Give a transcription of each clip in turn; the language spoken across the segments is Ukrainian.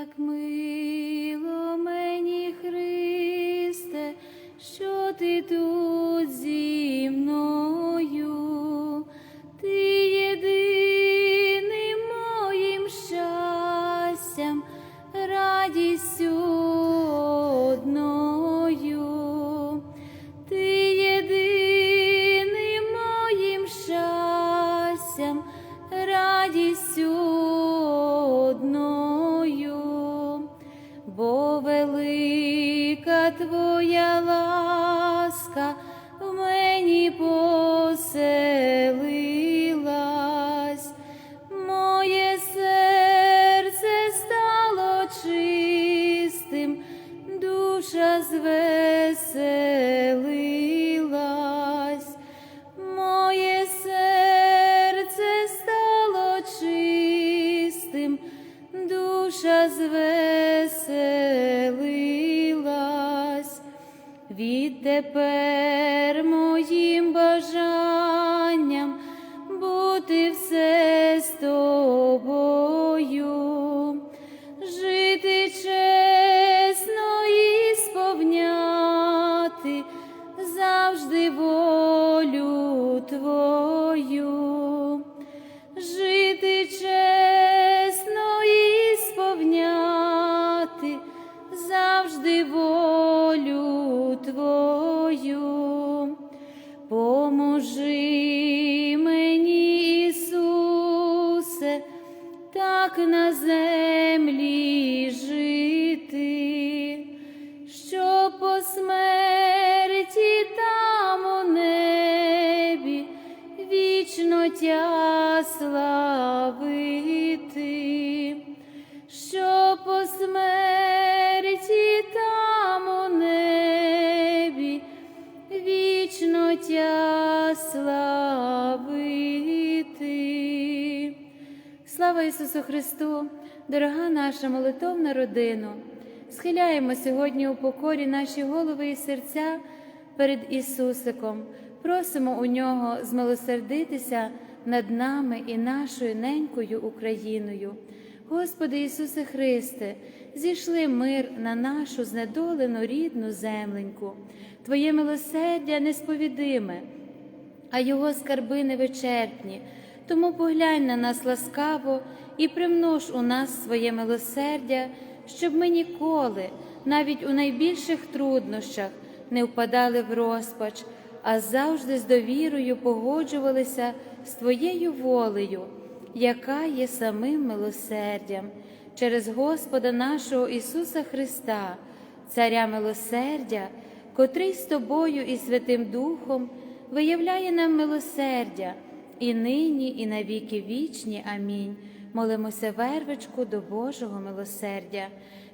Як мило мені, Христе, що ти тут вічно тя славити, що по смерті там у небі вічно тя славити. Слава Ісусу Христу, дорога наша молитовна родина! Схиляємо сьогодні у покорі наші голови і серця перед Ісусиком, просимо у нього змилосердитися над нами і нашою ненькою Україною. Господи Ісусе Христе, зійшли мир на нашу знедолену рідну земленьку, Твоє милосердя несповідиме, а Його скарби невичерпні. Тому поглянь на нас ласкаво і примнож у нас своє милосердя, щоб ми ніколи, навіть у найбільших труднощах, не впадали в розпач, а завжди з довірою погоджувалися з Твоєю волею, яка є самим милосердям, через Господа нашого Ісуса Христа, Царя милосердя, котрий з Тобою і Святим Духом виявляє нам милосердя і нині, і на віки вічні. Амінь. Молимося вервичку до Божого милосердя.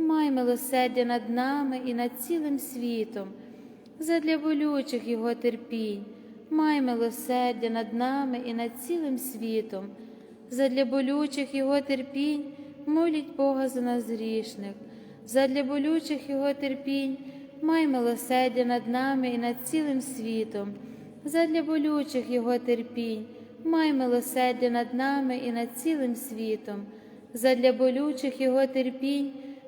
май милосердя над нами і над цілим світом, задля болючих Його терпінь, май милосердя над нами і над цілим світом, задля болючих Його терпінь, моліть Бога за нас грішних, задля болючих Його терпінь, май милосердя над нами і над цілим світом, задля болючих Його терпінь, май милосердя над нами і над цілим світом, задля болючих Його терпінь,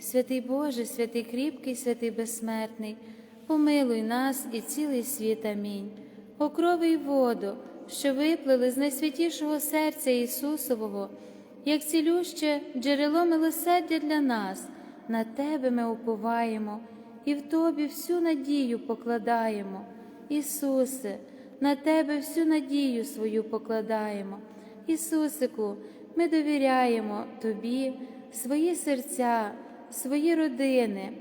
Святий Боже, святий кріпкий, святий безсмертний, помилуй нас і цілий світ. Амінь. О крови й воду, що виплили з найсвятішого серця Ісусового, як цілюще джерело милосердя для нас, на Тебе ми уповаємо і в Тобі всю надію покладаємо. Ісусе, на Тебе всю надію свою покладаємо. Ісусику, ми довіряємо Тобі свої серця, свої родини,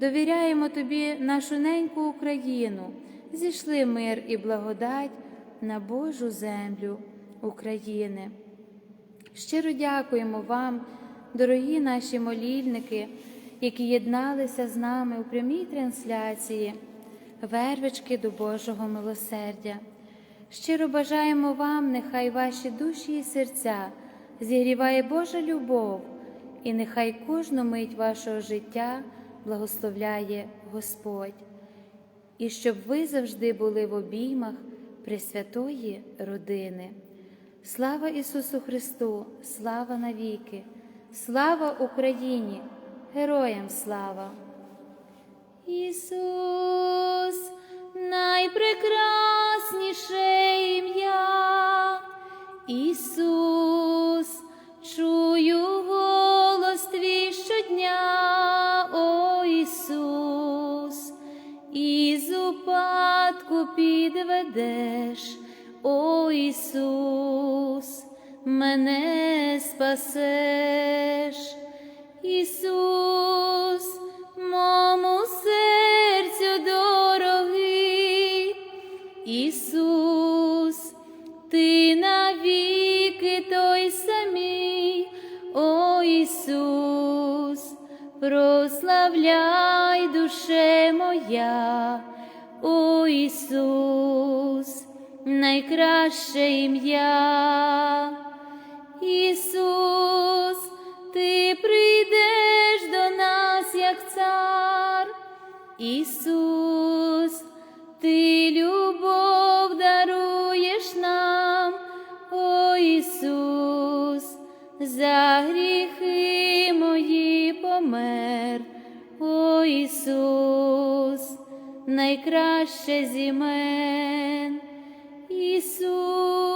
довіряємо Тобі нашу неньку Україну, зійшли мир і благодать на Божу землю України. Щиро дякуємо вам, дорогі наші молільники, які єдналися з нами у прямій трансляції, вервички до Божого милосердя. Щиро бажаємо вам, нехай ваші душі і серця зігріває Божа любов, і нехай кожну мить вашого життя благословляє Господь, і щоб ви завжди були в обіймах Пресвятої родини. Слава Ісусу Христу, слава навіки, слава Україні, героям слава! Ісус, найпрекрасніше ім'я, Ісус, чую щодня, о Ісус, із упадку підведеш, о Ісус, мене спасеш, Ісус, моя, о Ісус, найкраще ім'я. Ісус, ти прийдеш до нас, як цар, Ісус, ти любов даруєш нам, о Ісус, за гріхи мої помер, Ісус, найкраще зімен, імен. Ісус,